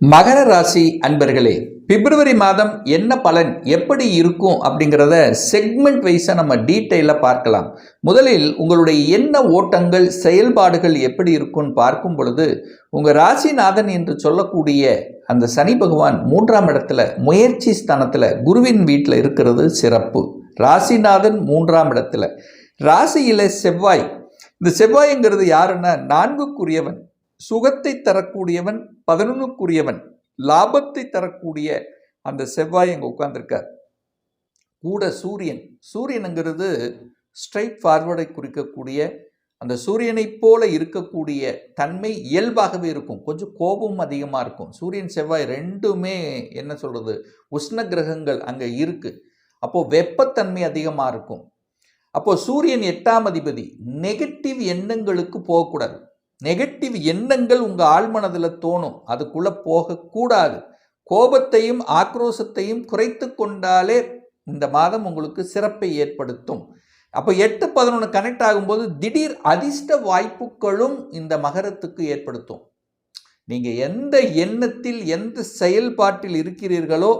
மகர ராசி அன்பர்களே பிப்ரவரி மாதம் என்ன பலன் எப்படி இருக்கும் அப்படிங்கிறத செக்மெண்ட் வைஸாக நம்ம டீட்டெயிலாக பார்க்கலாம். முதலில் உங்களுடைய என்ன ஓட்டங்கள் செயல்பாடுகள் எப்படி இருக்கும்னு பார்க்கும் பொழுது உங்கள் ராசிநாதன் என்று சொல்லக்கூடிய அந்த சனி பகவான் மூன்றாம் இடத்துல முயற்சி ஸ்தானத்தில் குருவின் வீட்டில் இருக்கிறது சிறப்பு. ராசிநாதன் மூன்றாம் இடத்துல. ராசியில் செவ்வாய். இந்த செவ்வாய்ங்கிறது யாருன்னா நான்குக்குரியவன். சுகத்தை தரக்கூடியவன் பதினொன்றுக்குரியவன் லாபத்தை தரக்கூடிய அந்த செவ்வாய் அங்கே உட்கார்ந்துருக்கார். கூட சூரியன். சூரியனுங்கிறது ஸ்ட்ரைட் ஃபார்வர்டை குறிக்கக்கூடிய அந்த சூரியனைப் போல இருக்கக்கூடிய தன்மை இயல்பாகவே இருக்கும். கொஞ்சம் கோபம் அதிகமாக இருக்கும். சூரியன் செவ்வாய் ரெண்டுமே என்ன சொல்கிறது உஷ்ண கிரகங்கள் அங்கே இருக்குது அப்போது வெப்பத்தன்மை அதிகமாக இருக்கும். அப்போது சூரியன் எட்டாம் அதிபதி நெகட்டிவ் எண்ணங்களுக்கு போகக்கூடாது. நெகட்டிவ் எண்ணங்கள் உங்கள் ஆழ்மனதில் தோணும். அதுக்குள்ளே போகக்கூடாது கோபத்தையும் ஆக்ரோஷத்தையும் குறைத்து கொண்டாலே இந்த மாதம் உங்களுக்கு சிறப்பை ஏற்படுத்தும். அப்போ எட்டு பதினொன்று கனெக்ட் ஆகும்போது திடீர் அதிர்ஷ்ட வாய்ப்புகளும் இந்த மகரத்துக்கு ஏற்படுத்தும். நீங்கள் எந்த எண்ணத்தில் எந்த செயல்பாட்டில் இருக்கிறீர்களோ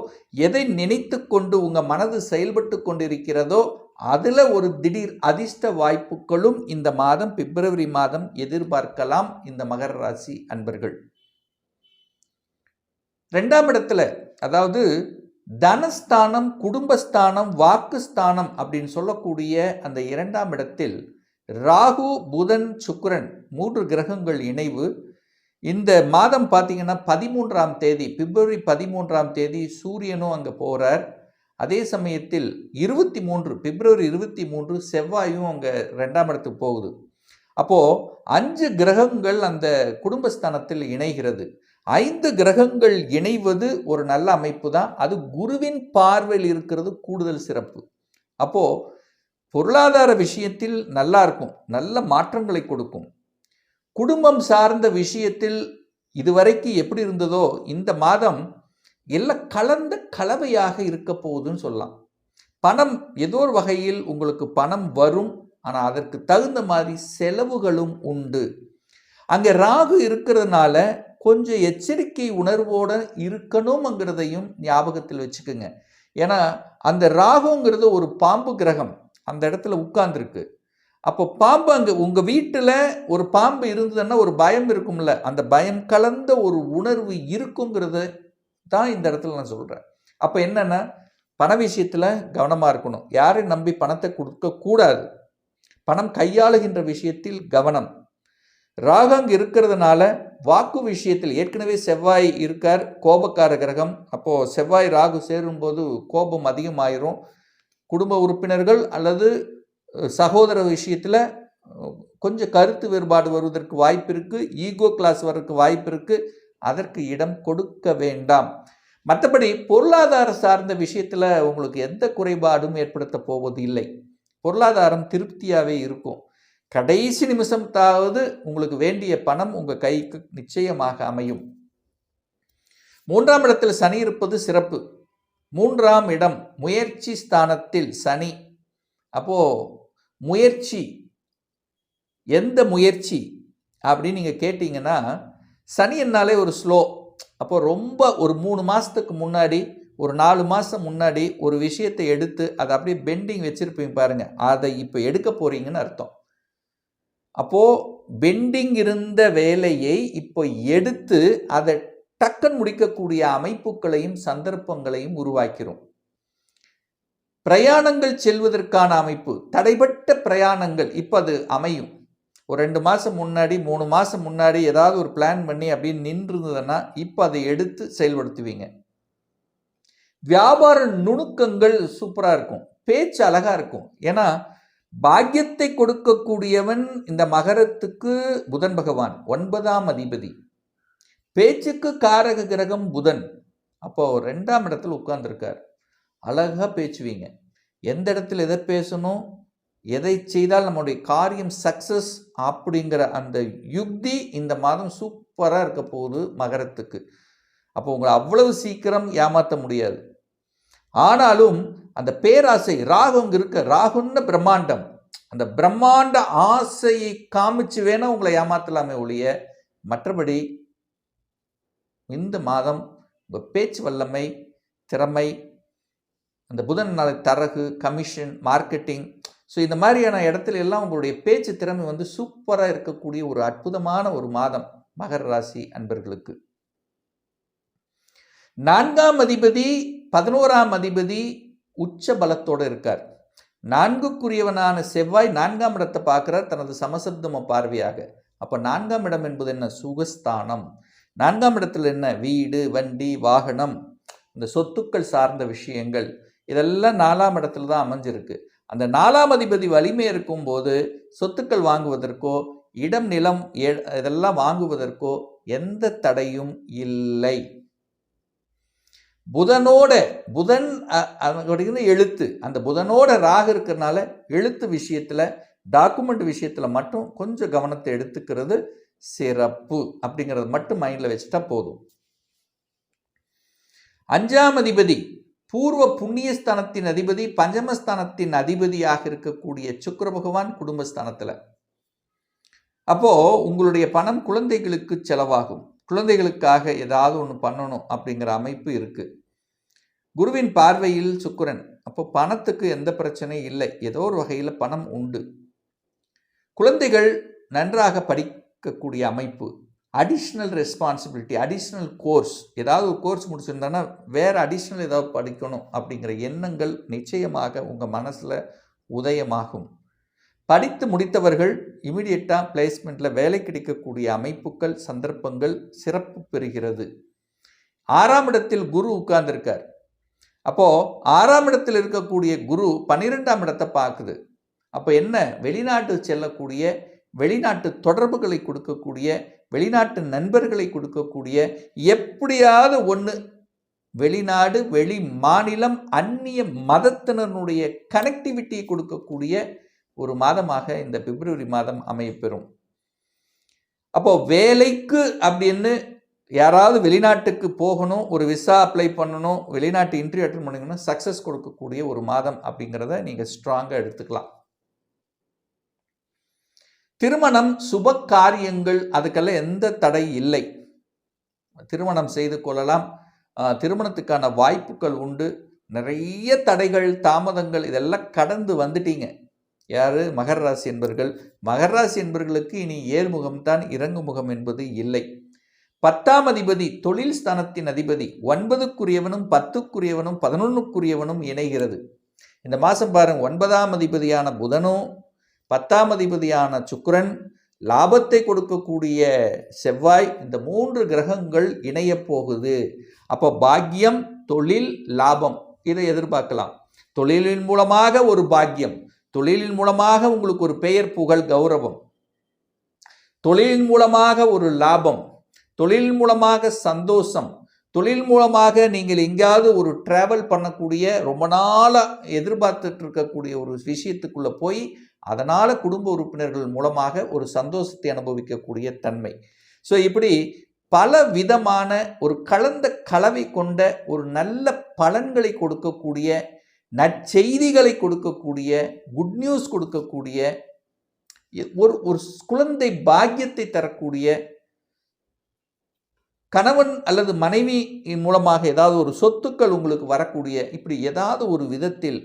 எதை நினைத்து கொண்டு உங்கள் மனது செயல்பட்டு கொண்டிருக்கிறதோ அதில் ஒரு திடீர் அதிர்ஷ்ட வாய்ப்புகளும் இந்த மாதம் பிப்ரவரி மாதம் எதிர்பார்க்கலாம் இந்த மகர ராசி அன்பர்கள். ரெண்டாம் இடத்துல அதாவது தனஸ்தானம் குடும்பஸ்தானம் வாக்குஸ்தானம் அப்படின்னு சொல்லக்கூடிய அந்த இரண்டாம் இடத்தில் ராகு புதன் சுக்கரன் மூன்று கிரகங்கள் இணைவு. இந்த மாதம் பார்த்தீங்கன்னா பதிமூன்றாம் தேதி பிப்ரவரி பதிமூன்றாம் தேதி சூரியனும் அங்கே போகிறார் அதே சமயத்தில் இருபத்தி மூன்று பிப்ரவரி இருபத்தி மூன்று செவ்வாயும் அங்கே ரெண்டாம் இடத்துக்கு போகுது. அப்போது அஞ்சு கிரகங்கள் அந்த குடும்பஸ்தானத்தில் இணைகிறது. ஐந்து கிரகங்கள் இணைவது ஒரு நல்ல அமைப்பு தான் அது குருவின் பார்வையில் இருக்கிறது கூடுதல் சிறப்பு. அப்போது பொருளாதார விஷயத்தில் நல்லா இருக்கும். நல்ல மாற்றங்களை கொடுக்கும். குடும்பம் சார்ந்த விஷயத்தில் இதுவரைக்கு எப்படி இருந்ததோ இந்த மாதம் எல்லாம் கலந்த கலவையாக இருக்க போகுதுன்னு சொல்லலாம். பணம் ஏதோ ஒரு வகையில் உங்களுக்கு பணம் வரும். ஆனால் அதற்கு தகுந்த மாதிரி செலவுகளும் உண்டு. அங்கே ராகு இருக்கிறதுனால கொஞ்சம் எச்சரிக்கை உணர்வோடு இருக்கணுங்கிறதையும் ஞாபகத்தில் வச்சுக்கோங்க. ஏன்னா அந்த ராகுங்கிறது ஒரு பாம்பு கிரகம். அந்த இடத்துல உட்கார்ந்துருக்கு. அப்போ பாம்பு அங்கே உங்கள் வீட்டில் ஒரு பாம்பு இருந்ததுன்னா ஒரு பயம் இருக்கும்ல. அந்த பயம் கலந்த ஒரு உணர்வு இருக்குங்கிறத தான் இந்த இடத்துல நான் சொல்கிறேன் அப்போ என்னென்னா பண விஷயத்தில் கவனமாக இருக்கணும். யாரையும் நம்பி பணத்தை கொடுக்கக்கூடாது பணம் கையாளுகின்ற விஷயத்தில் கவனம். ராகங் இருக்கிறதுனால வாக்கு விஷயத்தில் ஏற்கனவே செவ்வாய் இருக்கார் கோபக்கார கிரகம். அப்போது செவ்வாய் ராகு சேரும்போது கோபம் அதிகமாயிரும். குடும்ப உறுப்பினர்கள் அல்லது சகோதர விஷயத்தில் கொஞ்சம் கருத்து வேறுபாடு வருவதற்கு வாய்ப்பு இருக்குது ஈகோ கிளாஸ் வர்றதுக்கு வாய்ப்பு இருக்குது அதற்கு இடம் கொடுக்க வேண்டாம். மற்றபடி பொருளாதார சார்ந்த விஷயத்தில் உங்களுக்கு எந்த குறைபாடும் ஏற்படுத்த போவது இல்லை. பொருளாதாரம் திருப்தியாகவே இருக்கும். கடைசி நிமிஷம்தாவது உங்களுக்கு வேண்டிய பணம் உங்கள் கைக்கு நிச்சயமாக அமையும். மூன்றாம் இடத்தில் சனி இருப்பது சிறப்பு. மூன்றாம் இடம் முயற்சி ஸ்தானத்தில் சனி. அப்போது முயற்சி எந்த முயற்சி அப்படின்னு நீங்கள் கேட்டிங்கன்னா சனி என்னாலே ஒரு ஸ்லோ அப்போ ரொம்ப ஒரு மூணு மாதத்துக்கு முன்னாடி ஒரு நாலு மாதம் முன்னாடி ஒரு விஷயத்தை எடுத்து அதை அப்படியே பெண்டிங் வச்சுருப்பீங்க பாருங்கள் அதை இப்போ எடுக்க போகிறீங்கன்னு அர்த்தம். அப்போது பெண்டிங் இருந்த வேலையை இப்போ எடுத்து அதை டக்குன்னு முடிக்கக்கூடிய அமைப்புகளையும் சந்தர்ப்பங்களையும் உருவாக்கிறோம். பிரயாணங்கள் செல்வதற்கான அமைப்பு தடைப்பட்ட பிரயாணங்கள் இப்போ அது அமையும். ஒரு ரெண்டு மாதம் முன்னாடி மூணு மாதம் முன்னாடி ஏதாவது ஒரு பிளான் பண்ணி அப்படின்னு நின்றுருந்ததுன்னா இப்போ அதை எடுத்து செயல்படுத்துவீங்க. வியாபார நுணுக்கங்கள் சூப்பராக இருக்கும். பேச்சு அழகாக இருக்கும். ஏன்னா பாக்கியத்தை கொடுக்கக்கூடியவன் இந்த மகரத்துக்கு புதன் பகவான் ஒன்பதாம் அதிபதி. பேச்சுக்கு காரக கிரகம் புதன். அப்போ ரெண்டாம் இடத்துல உட்கார்ந்துருக்கார். அழகாக பேச்சுவீங்க. எந்த இடத்துல எதை பேசணும்? எதை செய்தால் நம்முடைய காரியம் சக்சஸ் அப்படிங்கிற அந்த யுக்தி இந்த மாதம் சூப்பராக இருக்க போகுது மகரத்துக்கு. அப்போ உங்களை அவ்வளவு சீக்கிரம் ஏமாற்ற முடியாது. ஆனாலும் அந்த பேராசை ராகுங்க இருக்க ராகுன்னு பிரம்மாண்டம். அந்த பிரம்மாண்ட ஆசையை காமிச்சு வேணால் உங்களை ஏமாத்தலாமே ஒழிய மற்றபடி இந்த மாதம் உங்கள் பேச்சு வல்லமை திறமை அந்த புதன் நாளை தரகு கமிஷன் மார்க்கெட்டிங் ஸோ இந்த மாதிரியான இடத்துல எல்லாம் உங்களுடைய பேச்சு திறமை வந்து சூப்பராக இருக்கக்கூடிய ஒரு அற்புதமான ஒரு மாதம் மகர ராசி அன்பர்களுக்கு. நான்காம் அதிபதி பதினோராம் அதிபதி உச்ச பலத்தோடு இருக்கார். நான்குக்குரியவனான செவ்வாய் நான்காம் இடத்தை பார்க்கிறார் தனது சமசப்தம பார்வையாக. அப்போ நான்காம் இடம் என்பது என்ன? சுகஸ்தானம். நான்காம் இடத்துல என்ன? வீடு வண்டி வாகனம். இந்த சொத்துக்கள் சார்ந்த விஷயங்கள். இதெல்லாம் நாலாம் இடத்துல தான் அமைஞ்சிருக்கு. அந்த நாலாம் அதிபதி வலிமை இருக்கும்போது சொத்துக்கள் வாங்குவதற்கோ இடம் நிலம் எ- இதெல்லாம் வாங்குவதற்கோ எந்த தடையும் இல்லை. புதனோட புதன் அப்படிங்கிறது எழுத்து அந்த புதனோட ராகு இருக்கிறனால எழுத்து விஷயத்தில் டாக்குமெண்ட் விஷயத்தில் மட்டும் கொஞ்சம் கவனத்தை எடுத்துக்கிறது சிறப்பு அப்படிங்கிறது மட்டும் மைண்டில் வச்சுட்டா போதும். அஞ்சாம் அதிபதி பூர்வ புண்ணியஸ்தானத்தின் அதிபதி பஞ்சமஸ்தானத்தின் அதிபதியாக இருக்கக்கூடிய சுக்கர பகவான் குடும்பஸ்தானத்தில். அப்போ உங்களுடைய பணம் குழந்தைகளுக்கு செலவாகும். குழந்தைகளுக்காக ஏதாவது ஒன்று பண்ணணும் அப்படிங்கிற அமைப்பு இருக்கு. குருவின் பார்வையில் சுக்கிரன் அப்போ பணத்துக்கு எந்த பிரச்சனையும் இல்லை. ஏதோ ஒரு வகையில் பணம் உண்டு. குழந்தைகள் நன்றாக படிக்கக்கூடிய அமைப்பு. அடிஷ்னல் ரெஸ்பான்சிபிலிட்டி அடிஷ்னல் கோர்ஸ் ஏதாவது ஒரு கோர்ஸ் முடிச்சிருந்தானா வேறு அடிஷ்னல் ஏதாவது படிக்கணும் அப்படிங்கிற எண்ணங்கள் நிச்சயமாக உங்கள் மனசில் உதயமாகும். படித்து முடித்தவர்கள் இமிடியட்டாக பிளேஸ்மெண்ட்டில் வேலை கிடைக்கக்கூடிய அமைப்புகள் சந்தர்ப்பங்கள் சிறப்பு பெறுகிறது. ஆறாம் இடத்தில் குரு உட்கார்ந்திருக்கார். அப்போது ஆறாம் இடத்தில் இருக்கக்கூடிய குரு பன்னிரெண்டாம் இடத்தை பார்க்குது. அப்போ என்ன? வெளிநாட்டு செல்லக்கூடிய வெளிநாட்டு தொடர்புகளை கொடுக்கக்கூடிய வெளிநாட்டு நண்பர்களை கொடுக்கக்கூடிய எப்படியாவது ஒன்று வெளிநாடு வெளி மாநிலம் அந்நிய மதத்தினருடைய கனெக்டிவிட்டியை கொடுக்கக்கூடிய ஒரு மாதமாக இந்த பிப்ரவரி மாதம் அமையப்பெறும். அப்போ வேலைக்கு அப்படின்னு யாராவது வெளிநாட்டுக்கு போகணும் ஒரு விசா அப்ளை பண்ணணும் வெளிநாட்டு இன்டர்வியூ அட்டன் பண்ணணும்னா சக்ஸஸ் கொடுக்கக்கூடிய ஒரு மாதம் அப்படிங்கிறத நீங்கள் ஸ்ட்ராங்காக எடுத்துக்கலாம். திருமணம் சுப காரியங்கள் அதுக்கெல்லாம் எந்த தடை இல்லை. திருமணம் செய்து கொள்ளலாம். திருமணத்துக்கான வாய்ப்புகள் உண்டு. நிறைய தடைகள் தாமதங்கள் இதெல்லாம் கடந்து வந்துட்டீங்க. யார்? மகர ராசி என்பர்கள். மகர ராசி என்பர்களுக்கு இனி ஏர்முகம்தான் இறங்குமுகம் என்பது இல்லை. பத்தாம் அதிபதி தொழில் ஸ்தானத்தின் அதிபதி ஒன்பதுக்குரியவனும் பத்துக்குரியவனும் பதினொன்றுக்குரியவனும் இணைகிறது. இந்த மாதம் பாருங்க ஒன்பதாம் அதிபதியான புதனும் பத்தாம் அதிபதியான சுக்கரன் லாபத்தை கொடுக்கக்கூடிய செவ்வாய் இந்த மூன்று கிரகங்கள் இணையப் போகுது. அப்போ பாக்கியம் தொழில் லாபம் இதை எதிர்பார்க்கலாம். தொழிலின் மூலமாக ஒரு பாக்கியம் தொழிலின் மூலமாக உங்களுக்கு ஒரு பெயர் புகழ் கௌரவம். தொழிலின் மூலமாக ஒரு லாபம் தொழில் மூலமாக சந்தோஷம் தொழில் மூலமாக நீங்கள் எங்கேயாவது ஒரு டிராவல் பண்ணக்கூடிய ரொம்ப நாளாக எதிர்பார்த்துட்டு இருக்கக்கூடிய ஒரு விஷயத்துக்குள்ளே போய் அதனால் குடும்ப உறுப்பினர்கள் மூலமாக ஒரு சந்தோஷத்தை அனுபவிக்கக்கூடிய தன்மை. ஸோ இப்படி பல விதமான ஒரு கலந்த கலவை கொண்ட ஒரு நல்ல பலன்களை கொடுக்கக்கூடிய நற்செய்திகளை கொடுக்கக்கூடிய குட் நியூஸ் கொடுக்கக்கூடிய ஒரு ஒரு குழந்தை பாக்கியத்தை தரக்கூடிய கணவன் அல்லது மனைவி மூலமாக ஏதாவது ஒரு சொத்துக்கள் உங்களுக்கு வரக்கூடிய இப்படி ஏதாவது ஒரு விதத்தில்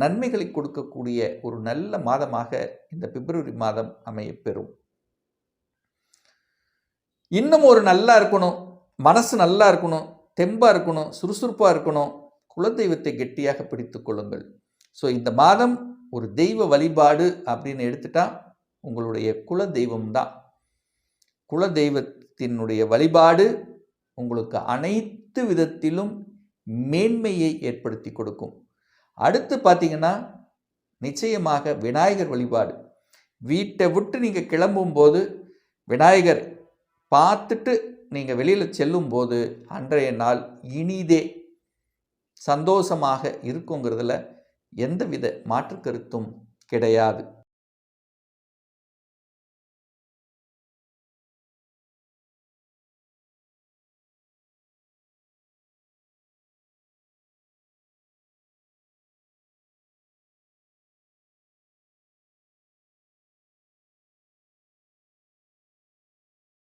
நன்மைகளை கொடுக்கக்கூடிய ஒரு நல்ல மாதமாக இந்த பிப்ரவரி மாதம் அமையப்பெறும் இன்னும் ஒரு நல்லா இருக்கணும் மனசு நல்லா இருக்கணும் தெம்பாக இருக்கணும் சுறுசுறுப்பாக இருக்கணும் குலதெய்வத்தை கெட்டியாக பிடித்து கொள்ளுங்கள். ஸோ இந்த மாதம் ஒரு தெய்வ வழிபாடு அப்படின்னு எடுத்துட்டா உங்களுடைய குல தெய்வம் தான். குல தெய்வத்தினுடைய வழிபாடு உங்களுக்கு அனைத்து விதத்திலும் மேன்மையை ஏற்படுத்தி கொடுக்கும். அடுத்து பார்த்தீங்கன்னா நிச்சயமாக விநாயகர் வழிபாடு. வீட்டை விட்டு நீங்கள் கிளம்பும்போது விநாயகர் பார்த்துட்டு நீங்கள் வெளியில் செல்லும்போது அன்றைய நாள் இனிதே சந்தோஷமாக இருக்குங்கிறதுல எந்தவித மாற்று கருத்தும் கிடையாது.